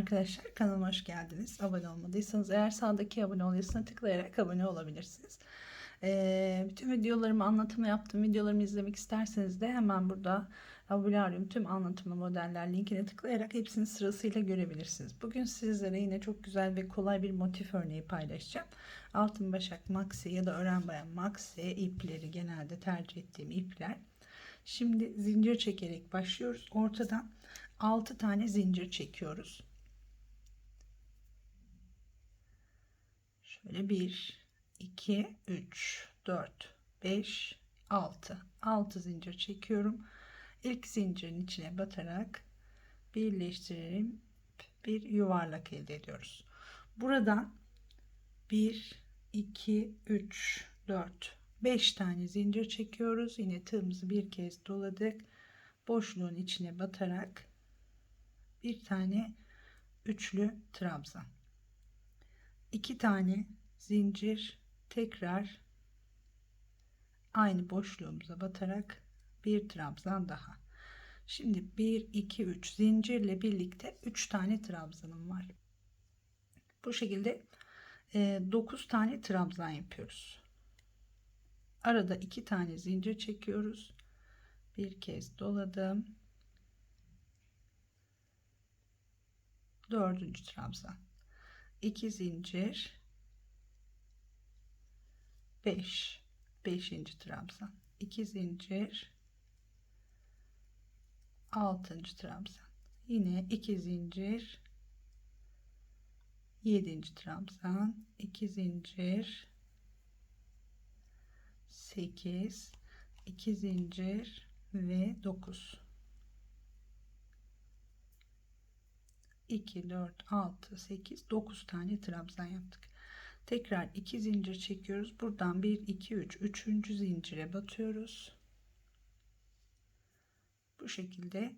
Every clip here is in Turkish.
Arkadaşlar kanalıma hoş geldiniz. Abone olmadıysanız eğer sağdaki abone ol yazısına tıklayarak abone olabilirsiniz. Ee, bütün videolarımı anlatımı yaptım. Videolarımı izlemek isterseniz de hemen burada Abularyum tüm anlatımlı modeller linkine tıklayarak hepsini sırasıyla görebilirsiniz. Bugün sizlere yine çok güzel ve kolay bir motif örneği paylaşacağım. Altın başak maxi ya da ören bayan maxi ipleri genelde tercih ettiğim ipler. Şimdi zincir çekerek başlıyoruz. Ortadan 6 tane zincir çekiyoruz. Şöyle 1 2 3 4 5 6 6 zincir çekiyorum. İlk zincirin içine batarak birleştirelim. Bir yuvarlak elde ediyoruz. Buradan 1 2 3 4 5 tane zincir çekiyoruz. Yine tığımızı bir kez doladık. Boşluğun içine batarak bir tane üçlü trabzan. İki tane zincir tekrar aynı boşluğumuza batarak bir trabzan daha. Şimdi 1 2 3 zincirle birlikte 3 tane trabzanım var. Bu şekilde 9 tane trabzan yapıyoruz. Arada 2 tane zincir çekiyoruz. Bir kez doladım. Dördüncü trabzan. 2 zincir. 5 beşinci trabzan. 2 zincir. 6. trabzan. Yine 2 zincir. 7. trabzan. 2 zincir. 8 2 zincir ve 9 2 4 6 8 9 tane trabzan yaptık. Tekrar 2 zincir çekiyoruz. Buradan 1 2 3 3. zincire batıyoruz. Bu şekilde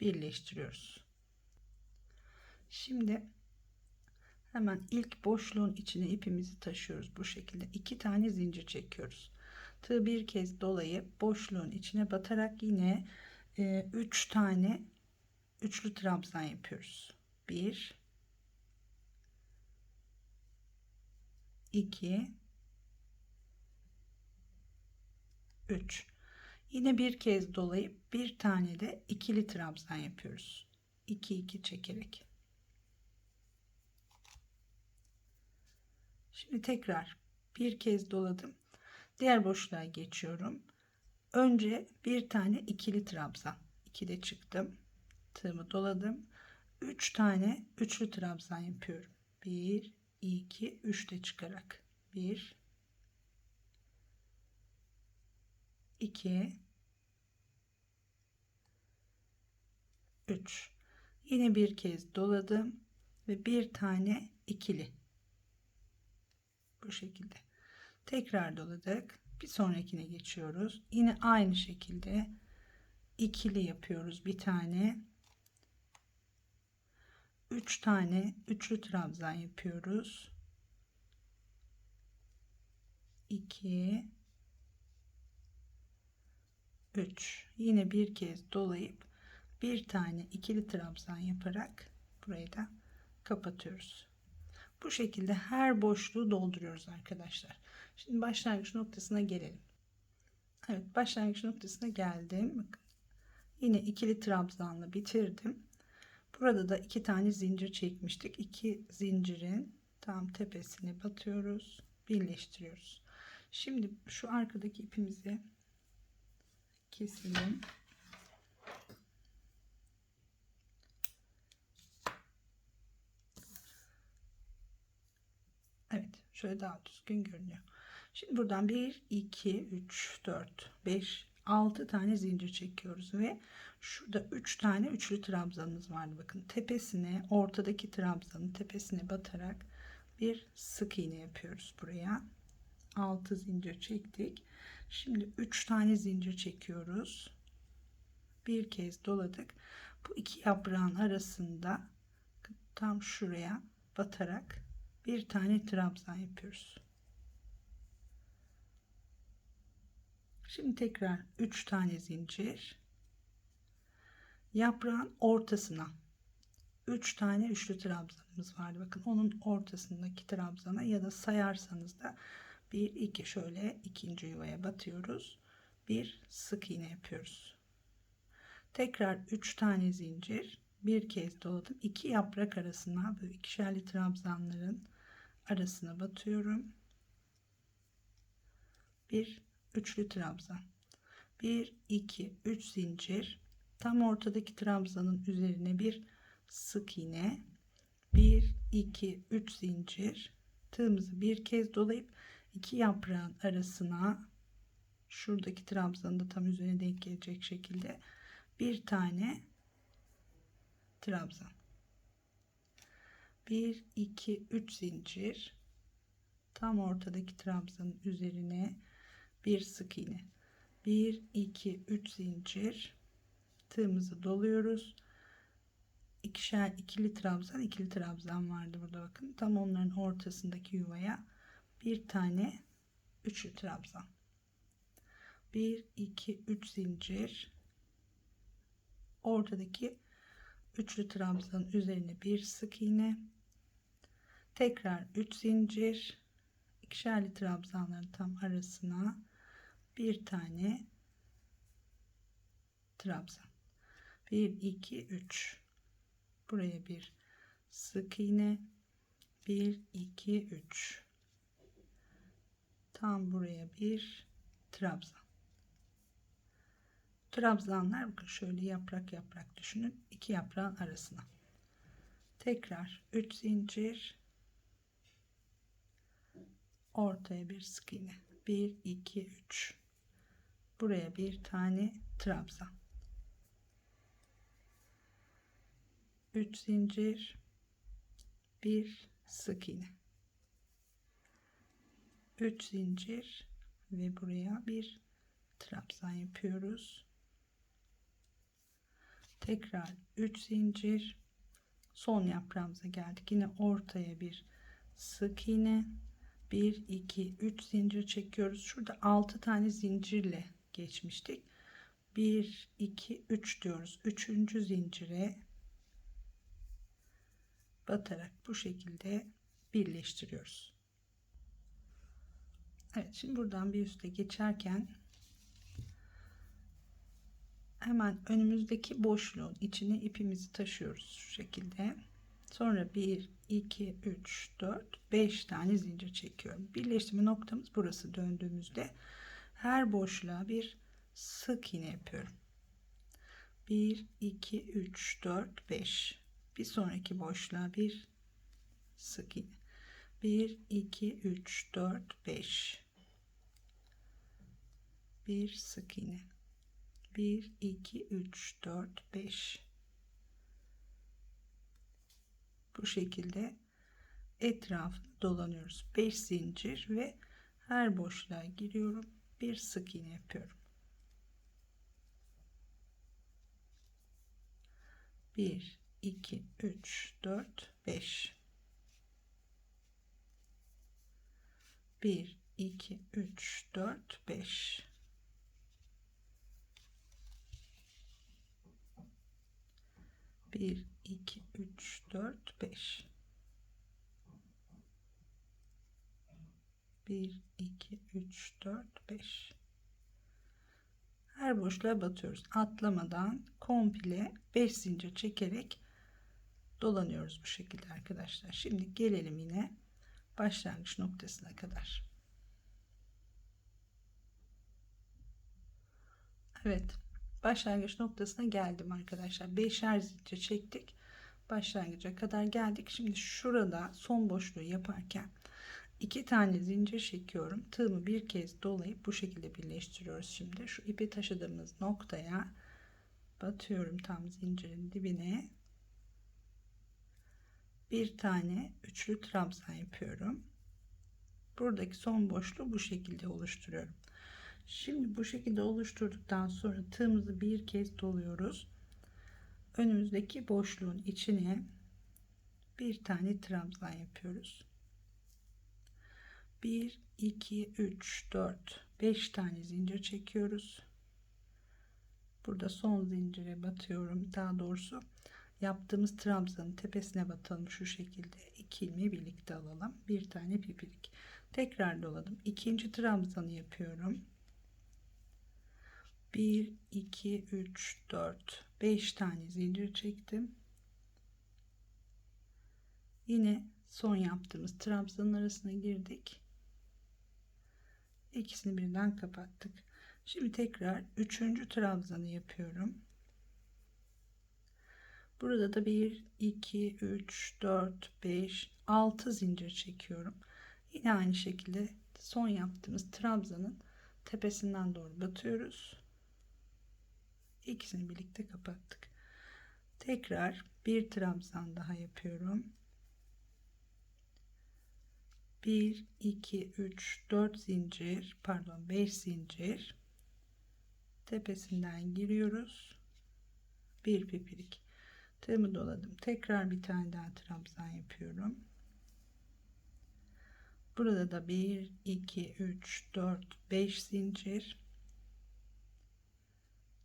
birleştiriyoruz. Şimdi hemen ilk boşluğun içine ipimizi taşıyoruz. Bu şekilde iki tane zincir çekiyoruz. Tığ bir kez dolayıp boşluğun içine batarak yine 3 e, tane üçlü trabzan yapıyoruz 1 2 3 yine bir kez dolayıp bir tane de ikili trabzan yapıyoruz. 2 2 çekerek. Şimdi tekrar bir kez doladım. Diğer boşluğa geçiyorum. Önce bir tane ikili trabzan. 2 de çıktım. Tığımı doladım 3 tane üçlü trabzan yapıyorum. 1 2 3 de çıkarak. 1 2 3 yine bir kez doladım ve bir tane ikili. Bu şekilde. Tekrar doladık. Bir sonrakine geçiyoruz. Yine aynı şekilde ikili yapıyoruz bir tane 3 tane üçlü trabzan yapıyoruz. 2 3 yine bir kez dolayıp bir tane ikili trabzan yaparak burayı da kapatıyoruz. Bu şekilde her boşluğu dolduruyoruz arkadaşlar. Şimdi başlangıç noktasına gelelim. Evet başlangıç noktasına geldim. Yine ikili trabzanla bitirdim burada da iki tane zincir çekmiştik. İki zincirin tam tepesine batıyoruz birleştiriyoruz. Şimdi şu arkadaki ipimizi keselim. Evet şöyle daha düzgün görünüyor. Şimdi buradan 1, 2, 3, 4, 5, 6 tane zincir çekiyoruz ve şurada 3 tane üçlü trabzanımız vardı. Bakın tepesine ortadaki trabzanın tepesine batarak bir sık iğne yapıyoruz buraya. 6 zincir çektik. Şimdi 3 tane zincir çekiyoruz. Bir kez doladık. Bu iki yaprağın arasında tam şuraya batarak bir tane trabzan yapıyoruz. Şimdi tekrar 3 tane zincir. Yaprağın ortasına 3 tane üçlü trabzanımız vardı. Bakın onun ortasındaki trabzana ya da sayarsanız da 1 2 şöyle ikinci yuvaya batıyoruz. Bir sık iğne yapıyoruz. Tekrar 3 tane zincir bir kez doladım. 2 yaprak arasına böyle ikişerli trabzanların arasına batıyorum. Bir üçlü trabzan. 1 2 3 zincir. Tam ortadaki trabzanın üzerine bir sık iğne. 1 2 3 zincir. Tığımızı bir kez dolayıp iki yaprağın arasına şuradaki trabzanın da tam üzerine denk gelecek şekilde bir tane trabzan. 1 2 3 zincir. Tam ortadaki trabzanın üzerine bir sık iğne. 1 2 3 zincir. Tığımızı doluyoruz. İkişer ikili trabzan ikili trabzan vardı burada bakın. Tam onların ortasındaki yuvaya bir tane üçlü trabzan. 1 2 3 zincir. Ortadaki üçlü trabzanın üzerine bir sık iğne. Tekrar 3 zincir. İkişerli trabzanların tam arasına bir tane trabzan. 1 2 3 buraya bir sık iğne. 1 2 3 tam buraya bir trabzan. Trabzanlar bakın şöyle yaprak yaprak düşünün iki yaprağın arasına. Tekrar 3 zincir. Ortaya bir sık iğne. 1 2 3 buraya bir tane trabzan. 3 zincir bir sık iğne. 3 zincir ve buraya bir trabzan yapıyoruz. Tekrar 3 zincir. Son yaprağımıza geldik. Yine ortaya bir sık iğne. 1 2 3 zincir çekiyoruz. Şurada 6 tane zincirle geçmiştik 1 2 3 diyoruz 3. zincire batarak bu şekilde birleştiriyoruz. Evet şimdi buradan bir üste geçerken hemen önümüzdeki boşluğun içine ipimizi taşıyoruz şu şekilde. Sonra 1 2 3 4 5 tane zincir çekiyorum. Birleştirme noktamız burası döndüğümüzde her boşluğa bir sık iğne yapıyorum. 1 2 3 4 5 bir sonraki boşluğa bir sık iğne. 1 2 3 4 5 bir sık iğne. 1 2 3 4 5 bu şekilde etrafını dolanıyoruz. 5 zincir ve her boşluğa giriyorum bir sık iğne yapıyorum. 1 2 3 4 5 1 2 3 4 5 1 2 3 4 5 1 2 3 4 5 her boşluğa batıyoruz. Atlamadan komple 5 zincir çekerek dolanıyoruz bu şekilde arkadaşlar. Şimdi gelelim yine başlangıç noktasına kadar. Evet başlangıç noktasına geldim arkadaşlar. Beşer zincir çektik. Başlangıca kadar geldik. Şimdi şurada son boşluğu yaparken iki tane zincir çekiyorum. Tığımı bir kez dolayıp bu şekilde birleştiriyoruz şimdi. Şu ipi taşıdığımız noktaya batıyorum tam zincirin dibine. Bir tane üçlü trabzan yapıyorum. Buradaki son boşluğu bu şekilde oluşturuyorum. Şimdi bu şekilde oluşturduktan sonra tığımızı bir kez doluyoruz. Önümüzdeki boşluğun içine bir tane trabzan yapıyoruz 1 2 3 4 5 tane zincir çekiyoruz burada son zincire batıyorum daha doğrusu yaptığımız trabzanın tepesine batalım şu şekilde. 2 ilmeği birlikte alalım. Bir tane pipirik. Tekrar doladım. İkinci trabzanı yapıyorum. 1 2 3 4 5 tane zincir çektim. Yine son yaptığımız trabzanın arasına girdik. İkisini birden kapattık. Şimdi tekrar üçüncü trabzanı yapıyorum. Burada da 1, 2, 3, 4, 5, 6 zincir çekiyorum. Yine aynı şekilde son yaptığımız trabzanın tepesinden doğru batıyoruz. İkisini birlikte kapattık. Tekrar bir trabzan daha yapıyorum. 1 2 3 4 zincir pardon 5 zincir tepesinden giriyoruz. Bir pipirik tığımı doladım. Tekrar bir tane daha trabzan yapıyorum. Burada da 1 2 3 4 5 zincir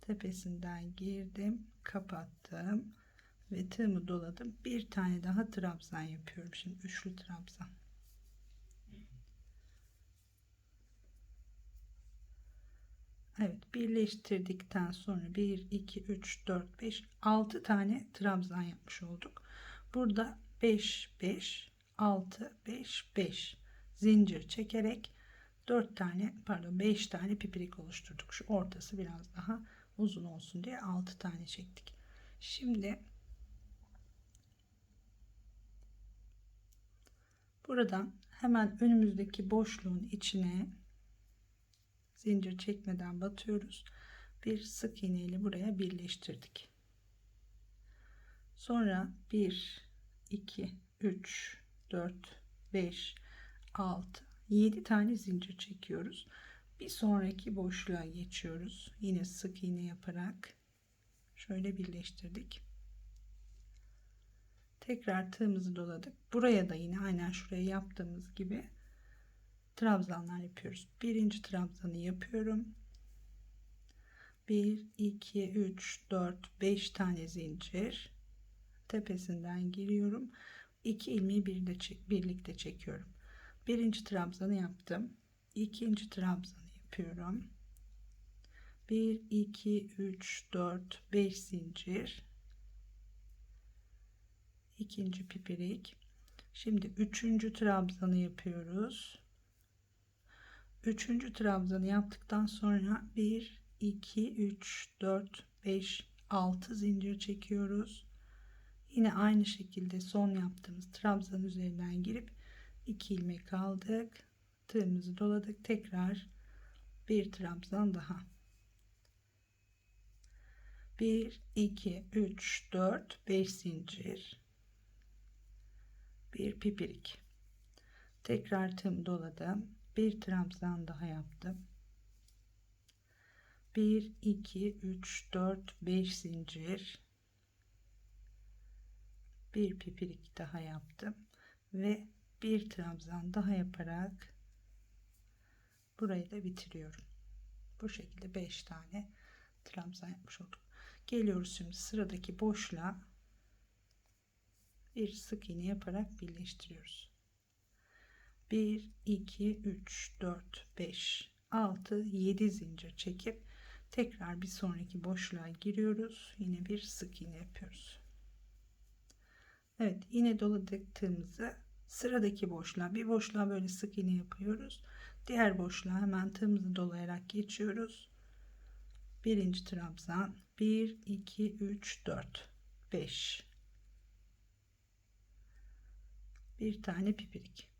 tepesinden girdim, kapattım ve tığımı doladım. Bir tane daha trabzan yapıyorum. Şimdi üçlü trabzan. Evet birleştirdikten sonra 1 2 3 4 5 6 tane trabzan yapmış olduk. Burada 5 5 6 5 5 zincir çekerek 4 tane pardon 5 tane pipirik oluşturduk. Şu ortası biraz daha uzun olsun diye 6 tane çektik. Şimdi buradan hemen önümüzdeki boşluğun içine zincir çekmeden batıyoruz. Bir sık iğne ile buraya birleştirdik. Sonra 1 2 3 4 5 6 7 tane zincir çekiyoruz. Bir sonraki boşluğa geçiyoruz. Yine sık iğne yaparak şöyle birleştirdik. Tekrar tığımızı doladık. Buraya da yine aynen şuraya yaptığımız gibi trabzanlar yapıyoruz. Birinci trabzanı yapıyorum. 1 2 3 4 5 tane zincir tepesinden giriyorum. 2 ilmeği bir de çek, birlikte çekiyorum. Birinci trabzanı yaptım. İkinci trabzanı yapıyorum. 1 2 3 4 5 zincir ikinci pipirik şimdi üçüncü trabzanı yapıyoruz üçüncü trabzanı yaptıktan sonra 1 2 3 4 5 6 zincir çekiyoruz. Yine aynı şekilde son yaptığımız trabzan üzerinden girip 2 ilmek aldık. Tığımızı doladık. Tekrar bir trabzan daha. 1 2 3 4 5 zincir. Bir pipirik. Tekrar tığım doladım bir trabzan daha yaptım. 1 2 3 4 5 zincir. Bir pipirik daha yaptım. Ve bir trabzan daha yaparak burayı da bitiriyorum. Bu şekilde 5 tane trabzan yapmış olduk geliyoruz şimdi sıradaki boşluğa. Bir sık iğne yaparak birleştiriyoruz 1 2 3 4 5 6 7 zincir çekip tekrar bir sonraki boşluğa giriyoruz. Yine bir sık iğne yapıyoruz. Evet yine doladıktığımızı sıradaki boşluğa bir boşluğa böyle sık iğne yapıyoruz. Diğer boşluğa hemen tığımızı dolayarak geçiyoruz. Birinci trabzan 1 2 3 4 5 bir tane pipirik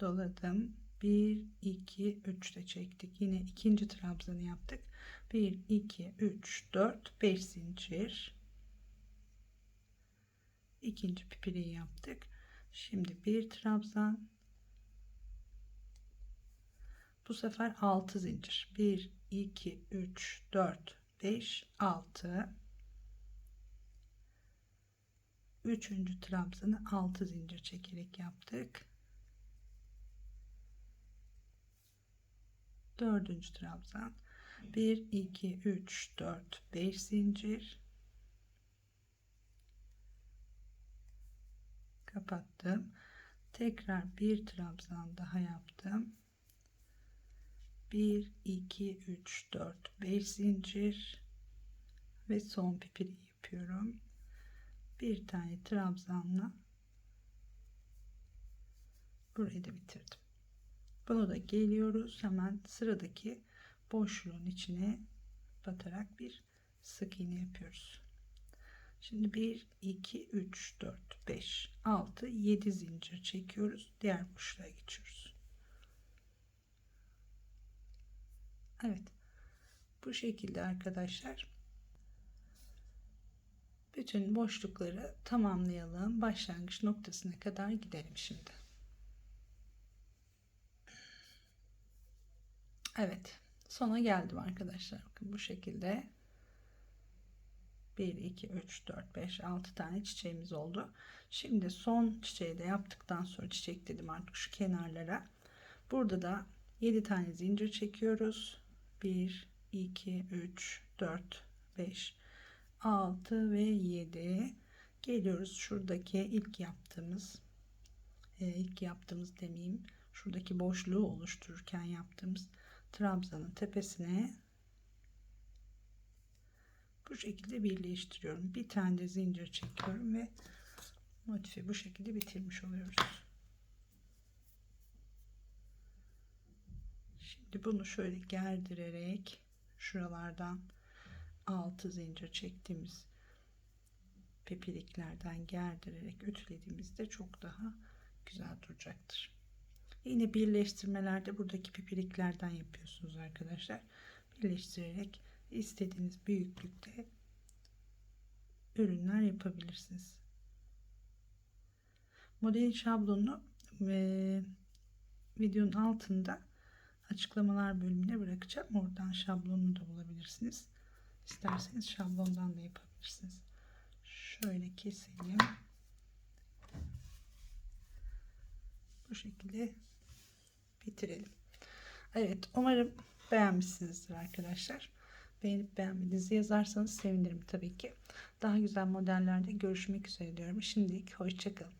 doladım. 1 2 3 de çektik. Yine ikinci trabzanı yaptık. 1 2 3 4 5 zincir. İkinci pipiriği yaptık. Şimdi bir trabzan. Bu sefer 6 zincir. 1 2 3 4 5 6 üçüncü trabzanı 6 zincir çekerek yaptık dördüncü trabzan. 1 2 3 4 5 zincir. Kapattım. Tekrar bir trabzan daha yaptım. 1 2 3 4 5 zincir. Ve son pipiri yapıyorum. Bir tane trabzanla burayı da bitirdim. Bunu da geliyoruz. Hemen sıradaki boşluğun içine batarak bir sık iğne yapıyoruz. Şimdi 1, 2, 3, 4, 5, 6, 7 zincir çekiyoruz. Diğer boşluğa geçiyoruz. Evet. Bu şekilde arkadaşlar. Bütün boşlukları tamamlayalım. Başlangıç noktasına kadar gidelim şimdi. Evet. Sona geldim arkadaşlar. Bakın bu şekilde 1, 2, 3, 4, 5, 6 tane çiçeğimiz oldu. Şimdi son çiçeği de yaptıktan sonra çiçek dedim artık şu kenarlara. Burada da 7 tane zincir çekiyoruz. 1, 2, 3, 4, 5, 6 ve 7. Geliyoruz şuradaki ilk yaptığımız e, ilk yaptığımız demeyeyim. Şuradaki boşluğu oluştururken yaptığımız trabzanın tepesine bu şekilde birleştiriyorum. Bir tane de zincir çekiyorum ve motifi bu şekilde bitirmiş oluyoruz. Şimdi bunu şöyle gerdirerek şuralardan 6 zincir çektiğimiz pipiriklerden gerdirerek ütülediğimizde çok daha güzel duracaktır. Yine birleştirmelerde buradaki pipiriklerden yapıyorsunuz arkadaşlar. Birleştirerek istediğiniz büyüklükte ürünler yapabilirsiniz. Model şablonunu e, videonun altında açıklamalar bölümüne bırakacağım. Oradan şablonunu da bulabilirsiniz. İsterseniz şablondan da yapabilirsiniz. Şöyle keselim. Bu şekilde bitirelim. Evet umarım beğenmişsinizdir arkadaşlar. Beğenip beğenmediğinizi yazarsanız sevinirim tabii ki. Daha güzel modellerde görüşmek üzere diyorum. Şimdilik hoşçakalın.